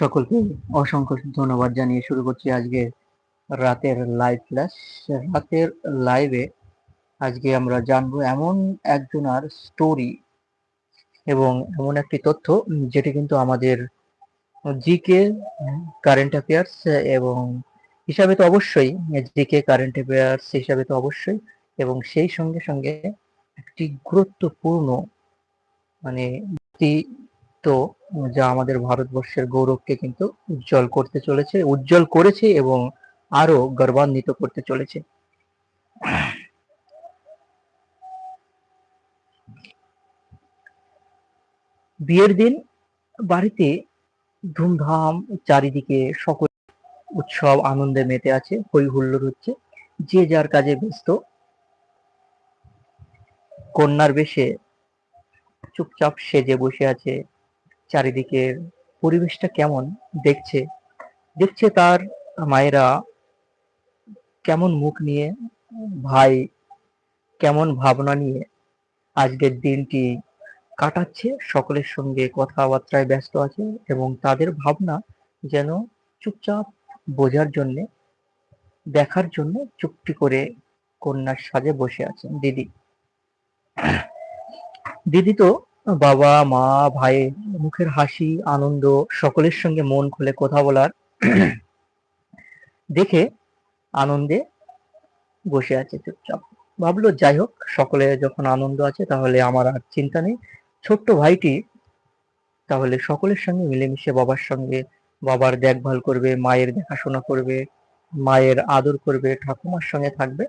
সকলকে অসংখ্য ধন্যবাদ জানিয়ে শুরু করছি আজকে রাতের লাইভ ক্লাস রাতের লাইভে আজকে আমরা জানব এমন একজনার স্টোরি এবং এমন একটি তথ্য যেটি কিন্তু আমাদের জিকে কারেন্ট অ্যাফেয়ার্স এবং হিসাবে তো অবশ্যই জিকে কারেন্ট অ্যাফেয়ার্স হিসাবে তো অবশ্যই এবং সেই সঙ্গে সঙ্গে একটি গুরুত্বপূর্ণ মানে তো যা আমাদের ভারতবর্ষের গৌরবকে কিন্তু উজ্জ্বল করতে চলেছে, উজ্জ্বল করেছে এবং আরও গর্বান্বিত করতে চলেছে। বিয়ের দিন বাড়িতে ধুমধাম চারিদিকে সকল উৎসব আনন্দে মেতে আছে হই হুল্লোড় হচ্ছে। যে যার কাজে ব্যস্ত, কন্যার বেশে চুপচাপ সেজে বসে আছে চারিদিকের পরিবেশটা কেমন দেখছে? দেখছে তার মায়েরা কেমন মুখ নিয়ে, ভাই কেমন ভাবনা নিয়ে আজকের দিনটি কাটাচ্ছে, সকলের সঙ্গে কথাবার্তায় ব্যস্ত আছে এবং তাদের ভাবনা যেন চুপচাপ বোঝার জন্যে, দেখার জন্য চুপটি করে কন্যার সাজে বসে আছেন। দিদি দিদি তো বাবা, মা, ভাই, মুখের হাসি, আনন্দ, সকলের সঙ্গে মন খুলে কথা বলার দেখে আনন্দে বসে আছে চুপচাপ। ভাবলো, যাই হোক, সকলে যখন আনন্দ আছে, তাহলে আমার আর চিন্তা নেই। ছোট্ট ভাইটি, তাহলে সকলের সঙ্গে মিলেমিশে বাবার সঙ্গে, বাবার দেখভাল করবে, মায়ের দেখাশোনা করবে, মায়ের আদর করবে, ঠাকুমার সঙ্গে থাকবে।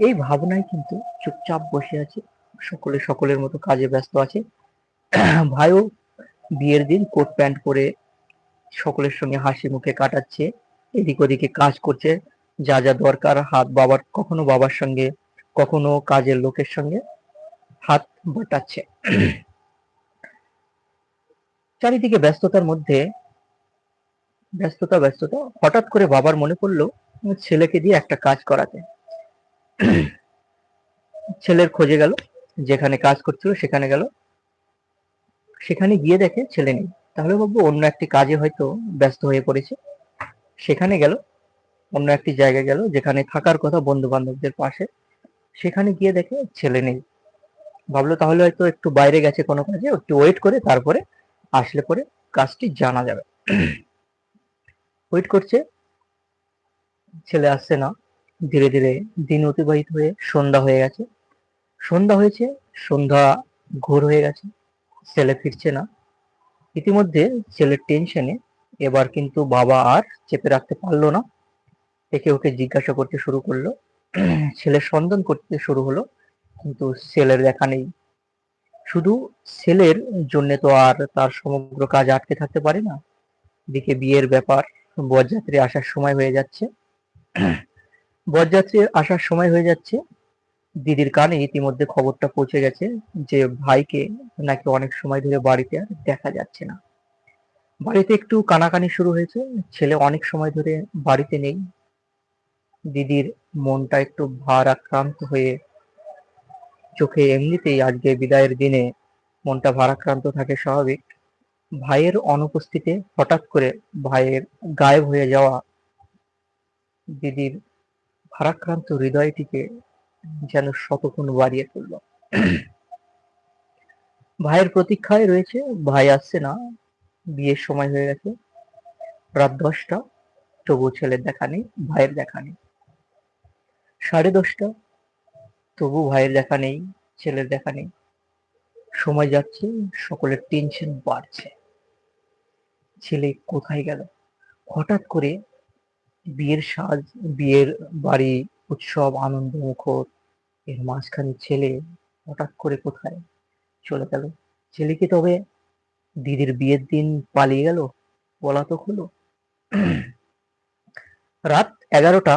এই ভাবনায় কিন্তু চুপচাপ বসে আছে। সকলে, সকলের মতো কাজে ব্যস্ত আছে। ভাইও বিয়ের দিন কোট প্যান্ট পরে সকলের সঙ্গে হাসি মুখে কাটাচ্ছে, এদিক ওদিকে কাজ করছে, যা যা দরকার, হাত বাবার, কখনো বাবার সঙ্গে, কখনো কাজের লোকের সঙ্গে হাত বাটাচ্ছে। চারিদিকে ব্যস্ততার মধ্যে, ব্যস্ততা ব্যস্ততা, হঠাৎ করে বাবার মনে পড়ল ছেলেকে দিয়ে একটা কাজ করাতে। ছেলের খোঁজে গেল, যেখানে কাজ করছিল সেখানে গেল সেখানে গিয়ে দেখে ছেলে নেই। তাহলে ভাববো অন্য একটি কাজে হয়তো ব্যস্ত হয়ে পড়েছে। সেখানে গেল, অন্য একটি জায়গায় গেল, যেখানে থাকার কথা বন্ধু বান্ধবদের পাশে। সেখানে গিয়ে দেখে ছেলে নেই। ভাবলো তাহলে হয়তো একটু বাইরে গেছে কোনো কাজে, একটু ওয়েট করে, তারপরে আসলে পরে কাজটি জানা যাবে। ওয়েট করছে। ছেলে আসছে না। ধীরে ধীরে দিন অতিবাহিত হয়ে সন্ধ্যা হয়ে গেছে। সন্ধ্যা হয়েছে, সন্ধ্যা ঘোর হয়ে গেছে। ছেলে ফিরছে না। ইতিমধ্যে ছেলের টেনশনে এবার কিন্তু বাবা আর চেপে রাখতে পারল না। একে ওকে জিজ্ঞাসা করতে শুরু করল। ছেলের সন্ধান করতে শুরু হলো, কিন্তু ছেলের দেখা নেই। শুধু ছেলের জন্য তো আর তার সমগ্র কাজ আটকে থাকতে পারে না। দিকে বিয়ের ব্যাপার বরযাত্রী আসার সময় হয়ে যাচ্ছে। বরযাত্রী আসার সময় হয়ে যাচ্ছে। দিদির কানে ইতিমধ্যে খবরটা পৌঁছে গেছে যে ভাইকে নাকি অনেক সময় ধরে বাড়িতে আর দেখা যাচ্ছে না। বাড়িতে একটু কানাকানি শুরু হয়েছে, ছেলে অনেক সময় ধরে বাড়িতে নেই। দিদির মনটা একটু ভার আক্রান্ত হয়ে চোখে এমনিতেই আজকে বিদায়ের দিনে মনটা ভারাক্রান্ত থাকে স্বাভাবিক। ভাইয়ের অনুপস্থিতিতে হঠাৎ করে ভাইয়ের গায়েব হয়ে যাওয়া দিদির ভারাক্রান্ত হৃদয়টিকে যেন শতগুণ বাড়িয়ে তুলল। ভাইয়ের প্রতীক্ষায় রয়েছে, ভাই আসছে না, বিয়ের সময় হয়ে গেছে। রাত দশটা তবু ছেলের দেখা নেই, ভাইয়ের দেখা নেই। সাড়ে দশটা তবু ভাইয়ের দেখা নেই, ছেলের দেখা নেই। সময় যাচ্ছে, সকলের টেনশন বাড়ছে। ছেলে কোথায় গেল? হঠাৎ করে বিয়ের সাজ, বিয়ের বাড়ি, উৎসব, আনন্দ, মুখর এর মাঝখানে ছেলে হঠাৎ করে কোথায় চলে গেল? ছেলে কি তবে দিদির বিয়ের দিন পালিয়ে গেল? বলা তো হলো। রাত এগারোটা,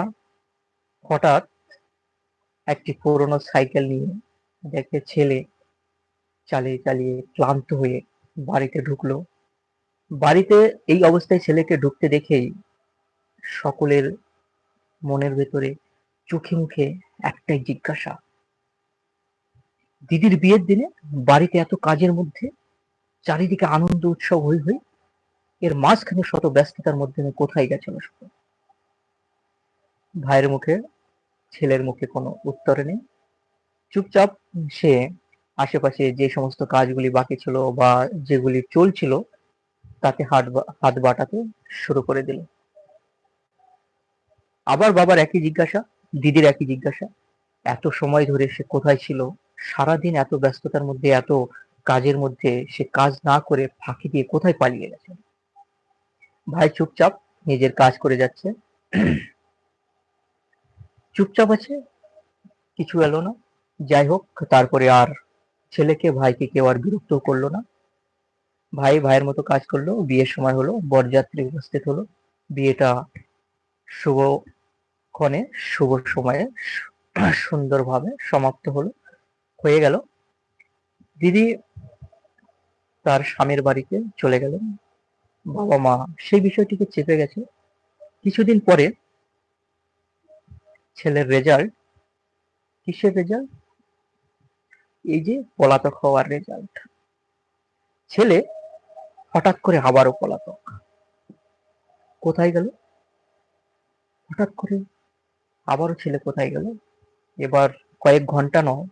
হঠাৎ একটি পুরনো সাইকেল নিয়ে দেখে ছেলে চালিয়ে চালিয়ে ক্লান্ত হয়ে বাড়িতে ঢুকলো। বাড়িতে এই অবস্থায় ছেলেকে ঢুকতে দেখেই সকলের মনের ভেতরে চোখে মুখে একটাই জিজ্ঞাসা। দিদির বিয়ের দিনে বাড়িতে এত কাজের মধ্যে চারিদিকে আনন্দ, উৎসব হই হই এর মাঝখানে শত ব্যস্ততার মধ্যে কোথায় গেছিল ভাইয়ের মুখে, ছেলের মুখে কোনো উত্তর নেই। চুপচাপ সে আশেপাশে যে সমস্ত কাজগুলি বাকি ছিল বা যেগুলি চলছিল তাতে হাত হাত বাটাতে শুরু করে দিল। আবার বাবার একই জিজ্ঞাসা দিদির একই জিজ্ঞাসা। এত সময় ধরে সে কোথায় ছিল? সারাদিন এত ব্যস্ততার মধ্যে, এত কাজের মধ্যে সে কাজ না করে ফাঁকি দিয়ে কোথায় পালিয়ে গেছে? ভাই চুপচাপ নিজের কাজ করে যাচ্ছে। চুপচাপ আছে? কিছু এলো না? যাই হোক, তারপরে আর ছেলেকে, ভাইকে কেউ আর বিরক্ত করল না। ভাই ভাইয়ের মতো কাজ করল। বিয়ের সময় হলো, বরযাত্রী উপস্থিত হলো। বিয়েটা শুভ ক্ষণে শুভ সময়ে সুন্দরভাবে সমাপ্ত হলো, হয়ে গেল। দিদি তার স্বামীর বাড়িতে চলে গেলেন। বাবা মা সেই বিষয়টিকে চেপে গেছে। কিছুদিন পরে ছেলের রেজাল্ট কিসের রেজাল্ট এই যে পলাতক হওয়ার রেজাল্ট ছেলে হঠাৎ করে আবারও পলাতক। কোথায় গেল? হঠাৎ করে আবারও ছেলে কোথায় গেল? এবার কয়েক ঘণ্টা নয়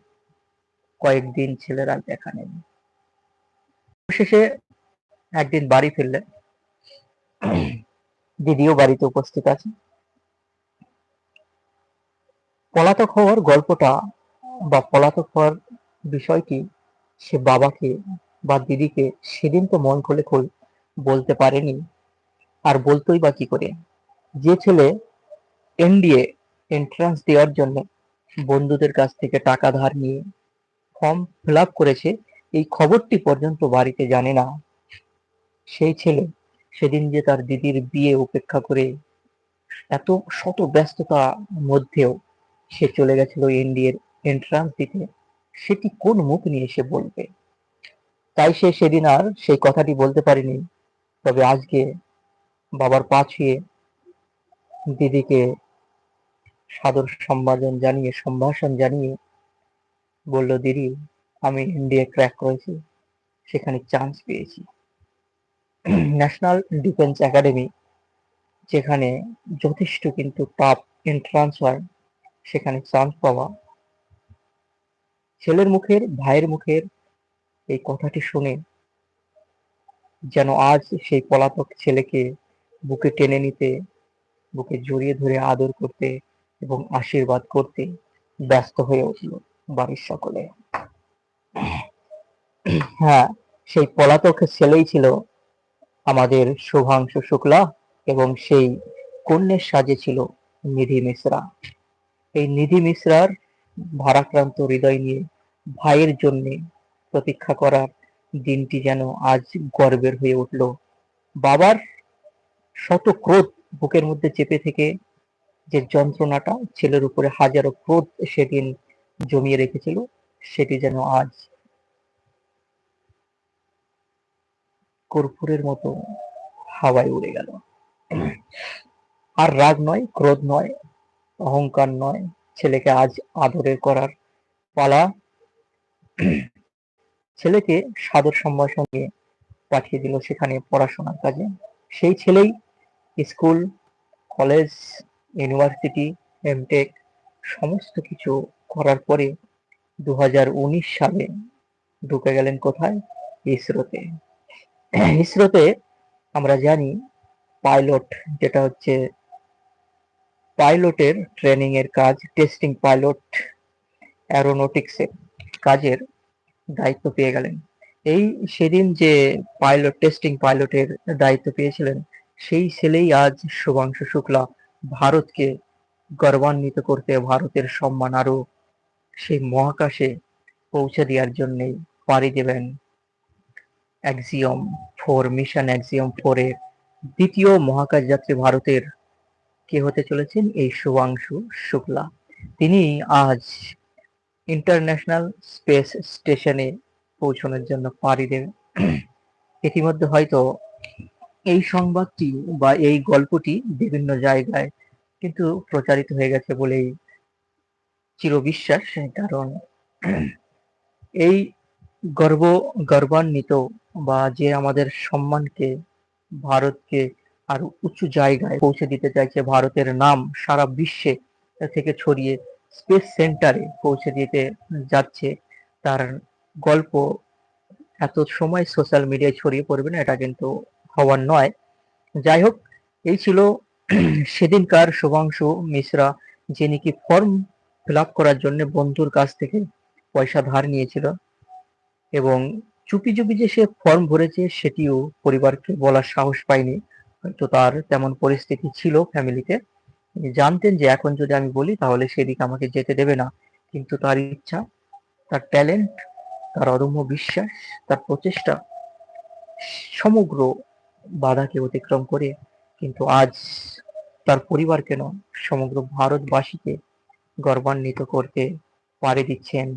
কয়েকদিন ছেলের আর দেখা নেই। শেষে একদিন বাড়ি ফিরলেন। দিদিও বাড়িতে উপস্থিত আছে। পলাতক হওয়ার গল্পটা বা পলাতক হওয়ার বিষয়টি সে বাবাকে বা দিদিকে সেদিন তো মন খুলে খুল বলতে পারেনি। আর বলতোই বা কি করে? যে ছেলে এনডিএ এন্ট্রান্স দেওয়ার জন্য বন্ধুদের কাছ থেকে টাকা ধার নিয়ে ফর্ম ফিল করেছে, এই খবরটি পর্যন্ত বাড়িতে জানে না। সেই ছেলে সেদিন যে তার দিদির বিয়ে উপেক্ষা করে এত শত ব্যস্ততা মধ্যেও সে চলে গেছিল এনডিএর এন্ট্রান্স দিতে, সেটি কোন মুখ নিয়ে সে বলবে? তাই সে সেদিন আর সেই কথাটি বলতে পারেনি। তবে আজকে বাবার পা ছুঁয়ে দিদিকে সাদর সম্বোধন জানিয়ে, সম্ভাষণ জানিয়ে বলল, দিদি, আমি ইন্ডিয়া ক্র্যাক করেছি, সেখানে চান্স পেয়েছি। ন্যাশনাল ডিফেন্স একাডেমি যেখানে যথেষ্ট কিন্তু টাফ এন্ট্রান্স হয়, সেখানে চান্স পাওয়া। ছেলের মুখের, ভাইয়ের মুখের এই কথাটি শুনে যেন আজ সেই পলাতক ছেলেকে বুকে টেনে নিতে, বুকে জড়িয়ে ধরে আদর করতে এবং আশীর্বাদ করতে ব্যস্ত হয়ে উঠল বাড়ির সকলে। হ্যাঁ সেই পলাতক ছেলেই ছিল আমাদের শুভাংশু শুক্লা এবং সেই কন্যের সাজে ছিল নিধি মিশ্রা। এই নিধি মিশ্রার ভারাক্রান্ত হৃদয় নিয়ে ভাইয়ের জন্য প্রতীক্ষা করার দিনটি যেন আজ গর্বের হয়ে উঠল। বাবার শত ক্রোধ বুকের মধ্যে চেপে থেকে যে যন্ত্রণাটা ছেলের উপরে হাজারো ক্রোধ সেদিন জমিয়ে রেখেছিল, সেটি যেন আজ কর্পূরের মতো হাওয়ায় উড়ে গেল। আর রাগ নয়, ক্রোধ নয়, অহংকার নয়, ছেলেকে আজ আদরের করার পালা। ছেলেকে সাদর সম্ভাষণ নিয়ে পাঠিয়ে দিল সেখানে পড়াশোনার কাজে। সেই ছেলেই স্কুল, কলেজ ইউনিভার্সিটি, এমটেক সমস্ত কিছু করার পরে দু হাজার উনিশ সালে ঢুকে গেলেন কোথায়? ইসরোতে। ইসরোতে আমরা জানি পাইলট যেটা হচ্ছে পাইলটের ট্রেনিং এর কাজ, টেস্টিং পাইলট অ্যারোনটিক্সের কাজের দায়িত্ব পেয়ে গেলেন। এই সেদিন যে পাইলট, টেস্টিং পাইলটের দায়িত্ব পেয়েছিলেন, সেই ছেলেই আজ শুভাংশু শুক্লা ভারতকে গর্বান্বিত করতে ভারতের সম্মান আরও সেই মহাকাশে পৌঁছে দেওয়ার জন্য পাড়ি দেবেন অ্যাক্সিয়ম ফোর মিশন অ্যাক্সিয়ম ফোরের দ্বিতীয় মহাকাশ যাত্রী ভারতের কে হতে চলেছেন? এই শুভাংশু শুক্লা। তিনি আজ ইন্টারন্যাশনাল স্পেস স্টেশনে পৌঁছানোর জন্য পাড়ি দেবেন ইতিমধ্যে হয়তো এই সংবাদটি বা এই গল্পটি বিভিন্ন জায়গায় কিন্তু প্রচারিত হয়ে গেছে বলেই চিরবিশ্বাস, কারণ এই গর্ব, গর্বান্বিত বা যে আমাদের সম্মানকে ভারতকে আরও উঁচু জায়গায় পৌঁছে দিতে চাইছে, ভারতের নাম সারা বিশ্বে থেকে ছড়িয়ে স্পেস সেন্টারে পৌঁছে দিতে যাচ্ছে, তার গল্প এত সময় সোশ্যাল মিডিয়ায় ছড়িয়ে পড়বে না, এটা কিন্তু হওয়ার নয়। যাই হোক এই ছিল সেদিনকার শুভাংশু মিশ্রা যে নাকি ফর্ম ফিল করার জন্য বন্ধুর কাছ থেকে পয়সা ধার নিয়েছিল এবং চুপি চুপি যে সে ফর্ম ভরেছে সেটিও পরিবারকে বলার সাহস পায়নি। হয়তো তার তেমন পরিস্থিতি ছিল ফ্যামিলিতে। জানতেন যে এখন যদি আমি বলি, তাহলে সেদিকে আমাকে যেতে দেবে না। কিন্তু তার ইচ্ছা, তার ট্যালেন্ট তার অদম্য বিশ্বাস, তার প্রচেষ্টা, সমগ্র বাধাকে অতিক্রম করে, কিন্তু আজ তার পরিবার কেন সমগ্র ভারতবাসীকে গর্বান্বিত করতে পারে দিচ্ছেন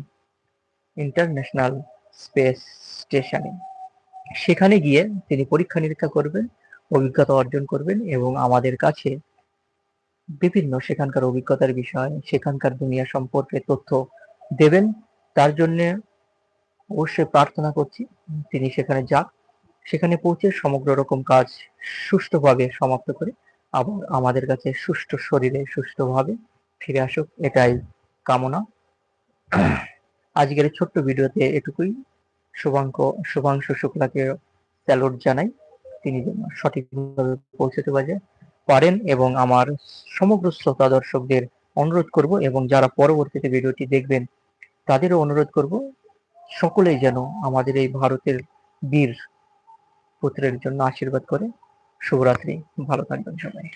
ইন্টারন্যাশনাল স্পেস স্টেশনে। সেখানে গিয়ে তিনি পরীক্ষা নিরীক্ষা করবেন, অভিজ্ঞতা অর্জন করবেন এবং আমাদের কাছে বিভিন্ন সেখানকার অভিজ্ঞতার বিষয়, সেখানকার দুনিয়া সম্পর্কে তথ্য দেবেন। তার জন্য অবশ্যই প্রার্থনা করছি, তিনি সেখানে যাক। সেখানে পৌঁছে সমগ্র রকম কাজ সুষ্ঠুভাবে সমাপ্ত করে আবার আমাদের কাছে সুষ্ঠু শরীরে সুষ্ঠুভাবে ফিরে আসুক, এটাই কামনা। আজকের ছোট্ট ভিডিওতে এটুকুই। শুভাঙ্ক, শুভাংশু শুক্লাকে স্যালুট জানাই। তিনি যেন সঠিকভাবে পৌঁছতে পারে পারেন এবং আমার সমগ্র শ্রোতা দর্শকদের অনুরোধ করব এবং যারা পরবর্তীতে ভিডিওটি দেখবেন, তাদেরও অনুরোধ করব, সকলেই যেন আমাদের এই ভারতের বীর পুত্রের জন্য আশীর্বাদ করে। শুভরাত্রি ভালো থাকবেন সবাই।